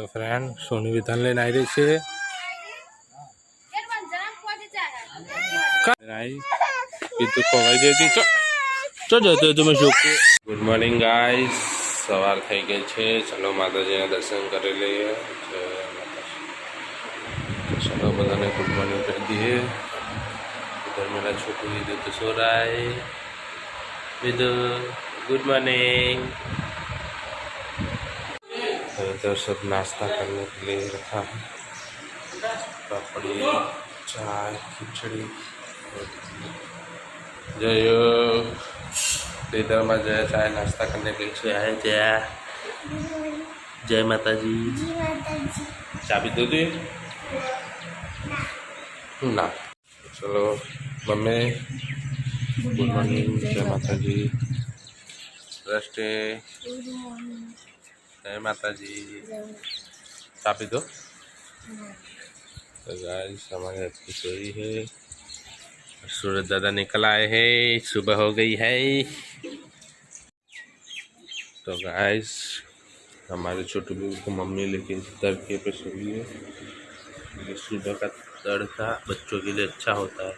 તો ફ્રેન્ડ સોની વિધાન લઈને આવી રહી છે. ગુડ મોર્નિંગ ગાય સવાર થઈ ગઈ છે. ચલો માતાજીના દર્શન કરી લઈએ. ચલો બધાને ગુડ મોર્નિંગ કરી દઈએ. ધર્મના છોકરી દીધું તો સોરાય બીજું ગુડ મોર્નિંગ इधर सब नाश्ता करने के लिए रखा है। पापड़ी, चाय, खिचड़ी। जय इधर में जय, चाय नाश्ता करने के लिए। आए जय। जय माता जी चाबी दे दी? ना। चलो, मम्मी। गुड मॉर्निंग जय माता जी रस्ते माता जी चाबी दो। तो हमारे आज की चोरी है। सूरज दादा निकल आए हैं। सुबह हो गई है। तो गाइस, हमारे छोटे बहू को मम्मी लेके तड़के पे सोई है। सुबह का तड़का बच्चों के लिए अच्छा होता है।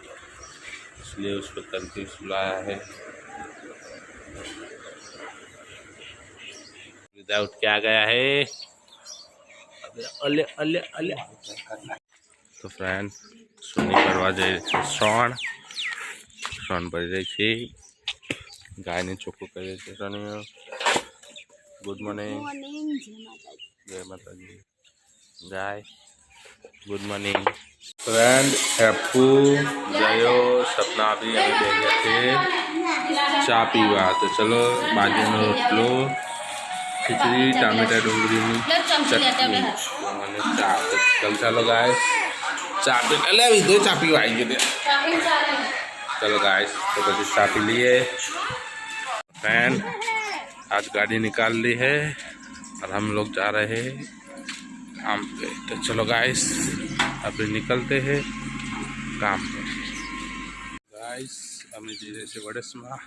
इसलिए उसको तड़के सुलाया है। विदाउट क्या गया है अबे अले अले अले તો ફ્રેન્ડ સોની કરવા જઈ રહી છે શ્રવણ શ્રવણ ભરી રહી છે ગાયને ચોખ્ખું કરીએ છીએ સોની good morning Jai Mataji guy good morning friend હેપુ જયો સપના બી અમે બે ગયા છે ચા પીવા તો ચલો બાજરીનો રોટલો खिचड़ी टामेटा डोंगरी में चटनी मैंने चाप चमचा लगाए चापी अले अभी दो चापी आएँगे तो। चलो गाय तो बच्चे चापी लिए। फ़ैन आज गाड़ी निकाल ली है और हम लोग जा रहे हैं काम पे। तो चलो गाइस अभी निकलते हैं काम पे। गाइस अभी धीरे से बड़े समा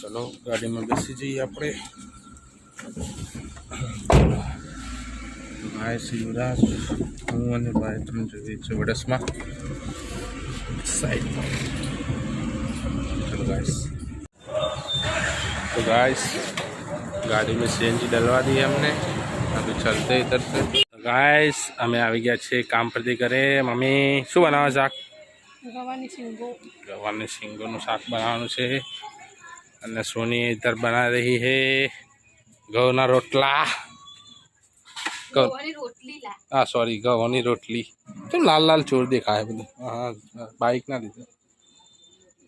चलो गाड़ी में बैसी जाइए अपने। ગાઈસ યુવરાજ હું અને ભાઈ તમે જોઈએ છે વડેસમાં સાઈડમાં चलो गाइस तो गाइस गाड़ी में सीएनजी डलवा दी है हमने अभी चलते इधर से गाइस અમે આવી ગયા છે કામ પરથી ઘરે મમ્મી શું બનાવે શાક ગવાની સિંગો ગવારની સિંગોનું શાક બનાવવાનું છે અને સોની ઇધર બના રહી હે ઘઉંના રોટલા ઘઉં ગવાની રોટલી લા હા સોરી ઘઉંની રોટલી તો લાલ લાલ ચોર દેખાય બધું હા બાઇક ના લીધે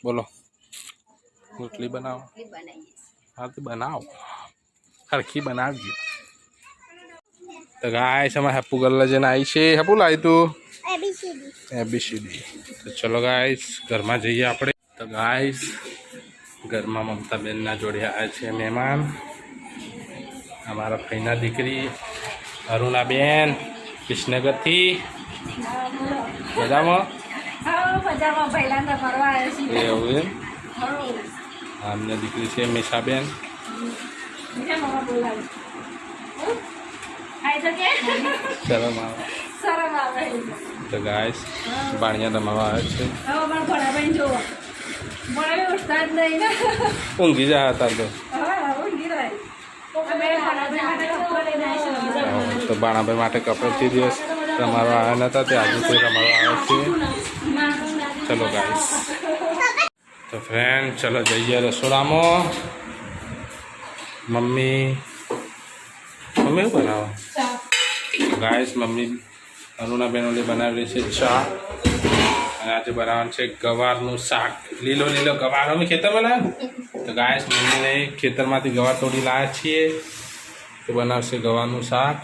બોલો રોટલી બનાવો રોટલી બનાવીએ હા તો બનાવો હરખી બનાવજો તો ગાય છે અમારે હેપુ ગલ્લા જઈને આવી છે હેપુ લાવી તું એબીસીડી તો ચલો ગાઈસ ઘરમાં જઈએ આપણે તો ગાઈસ ઘરમાં મમતા બેનના જોડે આવ્યા છે મહેમાન અમારા ભાઈના દીકરી અરુણાબેન કૃષ્ણગરથી મજામાં? એવું એમ? હા. અમને દીકરી છે મેશાબેન. શરમ આવે. તો ગાઈસ બાણિયા રમાવા આવે છે. ઊંઘી જાય હતા તો. માટે કપડાં તો બાણાભાઈ માટે કપડેથી દિવસ તમારો આવ્યા નતા તે આજે તે તમારો આવ્યા છે? ચલો ગાઈસ તો ફ્રેન્ડ ચલો જઈએ રસોડામાં. મમ્મી મમ્મી શું બનાવો? ગાઈસ મમ્મી અરુણાબેન ઓલી બનાવેલી છે ચા. આજે બનાવવાનું છે ગવારનું શાક. લીલો લીલો ગવાર. અમે ખેતરમાં લાવ્યા તો ગાય મમ્મીને ખેતરમાંથી ગવાર તોડી લાવ્યા છીએ. તો બનાવશે ગવારનું શાક.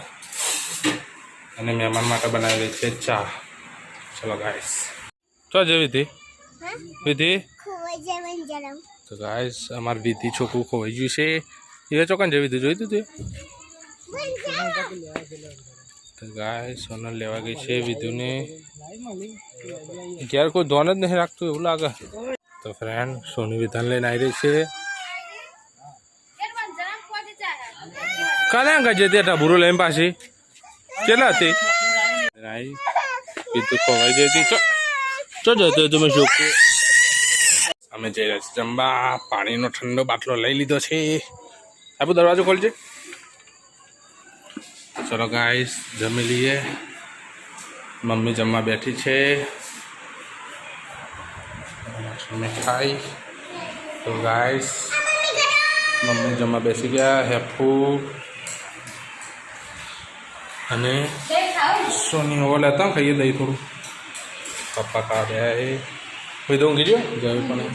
અને મહેમાન માટે બનાવેલી છે ચા. ચલો ગાઈસ ચો જે વિધિ? વિધિ? તો ગાઈસ અમારી વિધિ છોકરું ખોવાઈ ગયું છે. એ ચોકન જે વિધિ? જોઈ દીધું ગાય સોનલ લેવા ગઈ છે વિધુને. ઘેર કોઈ ધોન જ નહીં રાખતું એવું લાગે. તો ફ્રેન્ડ સોની વિધાન લઈને આવી રહી છે. કાલે ગજે તે ઢબુરો લઈને પાછી. કેટલા હતી? કીધું ખોવાઈ ગઈ હતી. ચો જતો તમે છોકરો અમે જઈ રહ્યા છીએ જમવા. પાણીનો ઠંડો બાટલો લઈ લીધો છે. આપો દરવાજો ખોલજે. ચલો ગાઈસ જમી લઈએ મમ્મી જમવા બેઠી છે અમે ખાઈ તો ગાઈસ મમ્મી જમવા બેસી ગયા હેફુ અને સોની હોવા લેતા હું ખાઈએ દહીં થોડું પપ્પા ખા રહ્યા એ કોઈ તો ઊંઘી ગયો ગયું પણ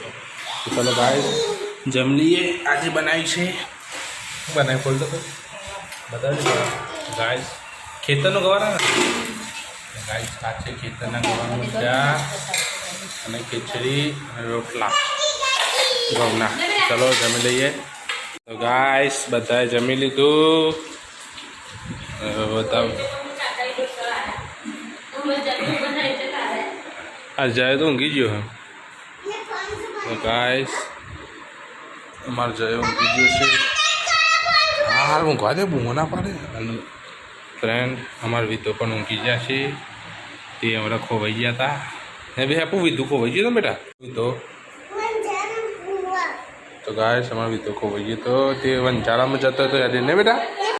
તો ચાલો ગાઈસ જમ લઈએ આજે બનાવી છે બનાવી ખોલ દો બતાવી ગાઈસ ખેતરનું ગવારા ને આ છે ખેતરના ગવારનું ચા અને ખીચડી અને રોટલા ઘઉંના ચલો જમી લઈએ તો ગાઈસ બધાએ જમી લીધું બતાવ આ જાય તો ઊંઘી ગયો હે તો ગાઈસ અમારે જય ઊંઘી ગયો છે હાલ ઊંઘવા દે બૂમો ના પાડે ફ્રેન્ડ અમારા વિધો પણ ઊંઘી ગયા છે. તે હમણાં ખોવાઈ ગયા હતા હે બે આપું વિધુ ખોવાઈ ગયું બેટા? વિધો? તો ગાય અમારો વિધો ખોવાઈ ગયો તો તે વંચાળામાં જતો હતો યાદ ને બેટા?